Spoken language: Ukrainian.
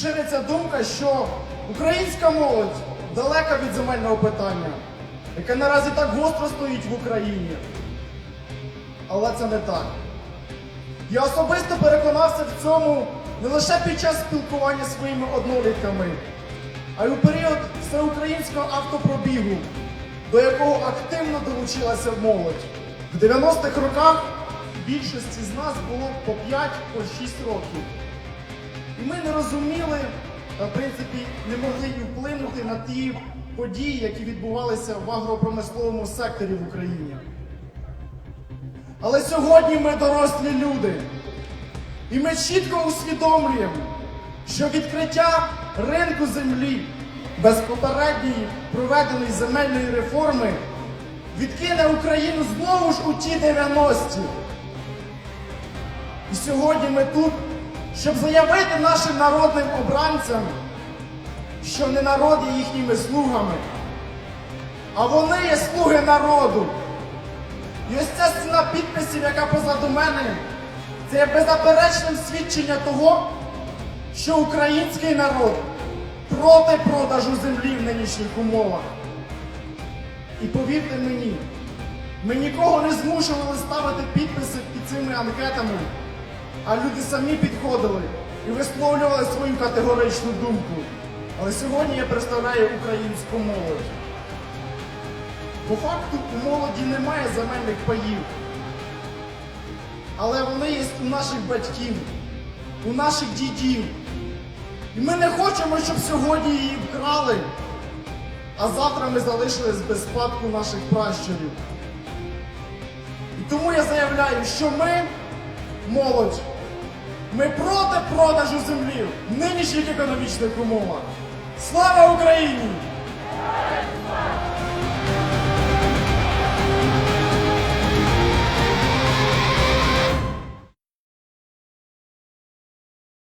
Шириться думка, що українська молодь далека від земельного питання, яке наразі так гостро стоїть в Україні. Але це не так. Я особисто переконався в цьому не лише під час спілкування зі своїми однолітками, а й у період всеукраїнського автопробігу, до якого активно долучилася молодь. В 90-х роках більшості з нас було по 5 по 6 років. Ми не розуміли, в принципі не могли і вплинути на ті події, які відбувалися в агропромисловому секторі в Україні. Але сьогодні ми дорослі люди. І ми чітко усвідомлюємо, що відкриття ринку землі без попередньої проведеної земельної реформи відкине Україну знову ж у ті 90-ті. І сьогодні ми тут, щоб заявити нашим народним обранцям, що не народ є їхніми слугами, а вони є слуги народу. І ось ця стіна підписів, яка позаду мене, це є беззаперечним свідчення того, що український народ проти продажу землі в нинішніх умовах. І повірте мені, ми нікого не змушували ставити підписи під цими анкетами, а люди самі підходили і висловлювали свою категоричну думку. Але сьогодні я представляю українську молодь. По факту у молоді немає земельних паїв. Але вони є у наших батьків, у наших дідів. І ми не хочемо, щоб сьогодні її вкрали, а завтра ми залишились без спадку наших пращурів. І тому я заявляю, що ми, молодь, ми проти продажу землі в нинішніх економічних умовах. Слава Україні!